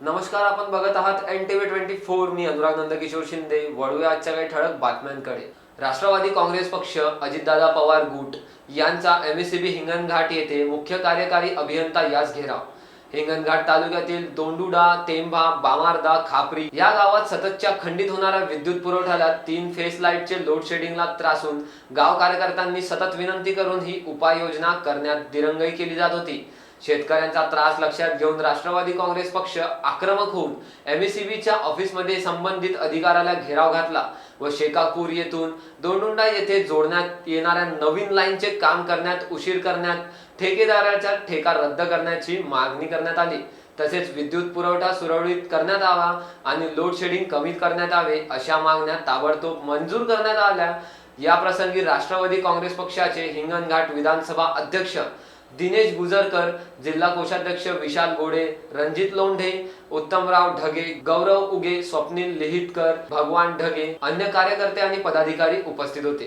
नमस्कार आपण बघत आहात N T V twenty four मी अनुराग नंदकिशोर शिंदे. वळूया आजच्या काही ठळक बातम्यांकडे. राष्ट्रवादी काँग्रेस पक्ष अजितदादा पवार गुट यांचा एमएससीबी हिंगणघाट येथे मुख्य कार्यकारी अभियंता यास घेराव. हिंगणघाट तालुक्यातील दोंडुडा तेंभा बामारदा खापरी या गावात सततच्या खंडित होणाऱ्या विद्युत पुरवठ्याला तीन फेस लाईटचे लोड शेडिंगला त्रासून गाव कार्यकर्त्यांनी सतत विनंती करून ही उपाययोजना करण्यात दिरंगाई केली जात होती. शेतकऱ्यांचा त्रास लक्षात घेऊन राष्ट्रवादी काँग्रेस पक्ष आक्रमक होऊन एमएससीबीच्या ऑफिसमध्ये संबंधित अधिकाऱ्याला घेराव घातला व शेकापूर येथून दोंडुंडा येथे जोडण्यात येणाऱ्या नवीन लाईनचे काम करण्यात उशीर करण्यात ठेकेदाराचा ठेका रद्द करण्याची मागणी करण्यात आली. तसेच विद्युत पुरवठा सुरळीत करण्यात यावा आणि लोडशेडिंग कमी करण्यात यावे अशा मागण्या ताबडतोब मंजूर करण्यात आल्या. या प्रसंगी राष्ट्रवादी काँग्रेस पक्षाचे हिंगणघाट विधानसभा अध्यक्ष दिनेश गुजरकर जिल्हा कोषाध्यक्ष विशाल गोडे रणजित लोंढे उत्तमराव ढगे गौरव उगे स्वप्नील लिहितकर भगवान ढगे अन्य कार्यकर्ते आणि पदाधिकारी उपस्थित होते.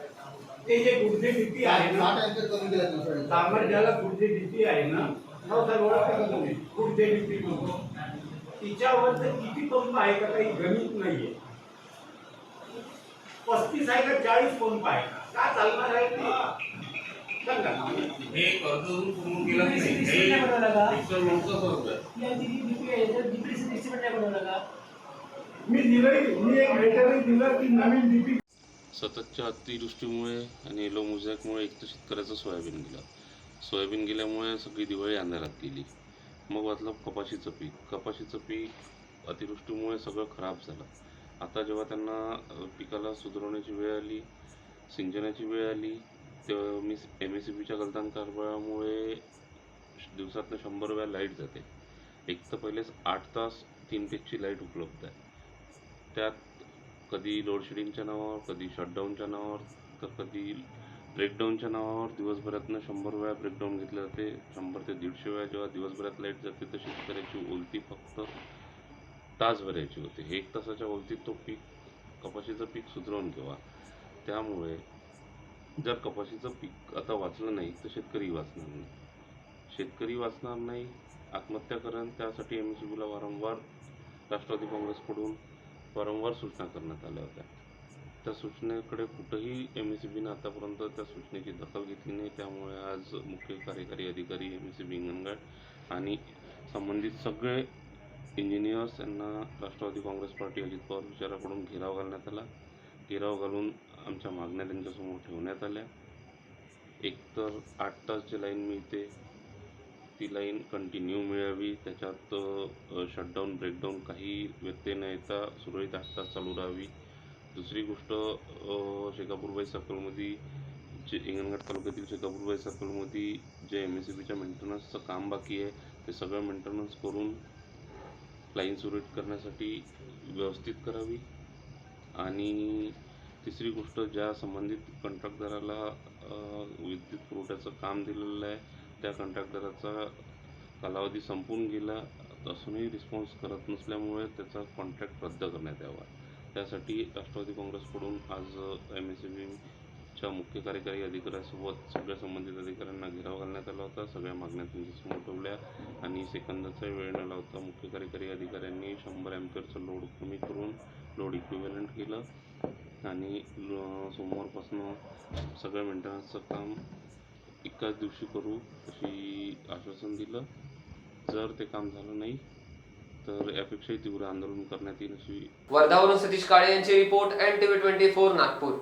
ते जे गुडघे भीती आहे ना सामर्थ्याला गुडघे भीती आहे ना हो सर ओळखता का तुम्ही? गुडघे भीती म्हणतो तिच्यावर तर किती पंप आहे का काही गणित नाहीये. पस्तीस आहे का चाळीस पंप आहे का? चालणार आहे ते? सांगा हे कर्ज अजून पूर्ण केलं नाही. मी दिलंय मी एक लेटरही दिलं की नवीन डीपी सततच्या अतिवृष्टीमुळे आणि येलो मोझॅकमुळे एक तर शेतकऱ्याचं सोयाबीन गेलं. सोयाबीन गेल्यामुळे सगळी दिवाळी अंधारात गेली. मग वाचलं कपाशीचं पीक. कपाशीचं पीक अतिवृष्टीमुळे सगळं खराब झालं. आता जेव्हा त्यांना पिकाला सुधारवण्याची वेळ आली सिंचनाची वेळ आली तेव्हा मी एम एस सी बीच्या गलतान कारभारामुळे दिवसातनं शंभर वेळा लाइट जाते. एक तर पहिलेच आठ तास तीन पेजची लाइट उपलब्ध आहे. त्यात कधी लोडशेडिंगच्या नावावर कधी शटडाऊनच्या नावावर तर कधी ब्रेकडाऊनच्या नावावर. दिवसभरातनं शंभर वेळा ब्रेकडाऊन घेतले जाते. शंभर ते दीडशे वेळा जेव्हा दिवसभरात लाइट जाते तर शेतकऱ्याची ओलती फक्त तासभराची होते. एक तासाच्या ओलतीत तो पीक कपाशीचं पीक सुधरवून घेवा. त्यामुळे जर कपाशीचं पीक आता वाचलं नाही तर शेतकरी वाचणार नाही. शेतकरी वाचणार नाही. आत्महत्या करण त्यासाठी एम एस बीला वारंवार राष्ट्रवादी काँग्रेसकडून वारंवार सूचना करण्यात आल्या होत्या. त्या सूचनेकडे कुठंही एम एस सी बीनं आतापर्यंत त्या सूचनेची दखल घेतली नाही. त्यामुळे आज मुख्य कार्यकारी अधिकारी एम एस बी हिंगणघाट आणि संबंधित सगळे इंजिनियर्स यांना राष्ट्रवादी काँग्रेस पार्टी अजित पवार विचाराकडून घेराव घालण्यात आला. घेराव घालून आमच्या मागण्या त्यांच्यासमोर ठेवण्यात आल्या. एकतर आठ तास जे लाईन मिळते ती लाईन कंटिन्यू मिळावी त्याच्यात शटडाऊन ब्रेकडाऊन काही व्यत्यय न येता सुरळीत आठ तास चालू राहावी. दुसरी गोष्ट शेकापूरबाई सर्कलमध्ये जे हिंगणघाट तालुक्यातील शेकापूरबाई सर्कलमध्ये जे एम एस सी बीच्या मेंटेनन्सचं काम बाकी आहे ते सगळं मेंटेनन्स करून लाईन सुरळीत करण्यासाठी व्यवस्थित करावी. आणि तिसरी गोष्ट ज्या संबंधित कंत्राटदाराला विद्युत पुरवठ्याचं काम दिलेलं आहे त्या कंत्राटदाराचा कालावधी संपून गेला असूनही रिस्पॉन्स करत नसल्यामुळे त्याचा कॉन्ट्रॅक्ट रद्द करण्यात यावा. त्यासाठी राष्ट्रवादी काँग्रेसकडून आज एम एस बीच्या मुख्य कार्यकारी अधिकाऱ्यासोबत सगळ्या संबंधित अधिकाऱ्यांना घेराव घालण्यात आला होता. सगळ्या मागण्या त्यांच्यासमोर ठेवल्या आणि सेकंदाचा वेळ न लावता मुख्य कार्यकारी अधिकाऱ्यांनी शंभर ॲम्पियरचं लोड कमी करून लोड इक्विव्हलंट केलं आणि सोमवारपासून सगळ्या मेंटेनन्सचं काम त्याच दिवशी करू अशी आश्वासन दिलं. जर ते काम झालं नाही तर यापेक्षाही तीव्र आंदोलन करण्यात येईल अशी वर्धावरून सतीश काळे यांची report N T V twenty four Nagpur.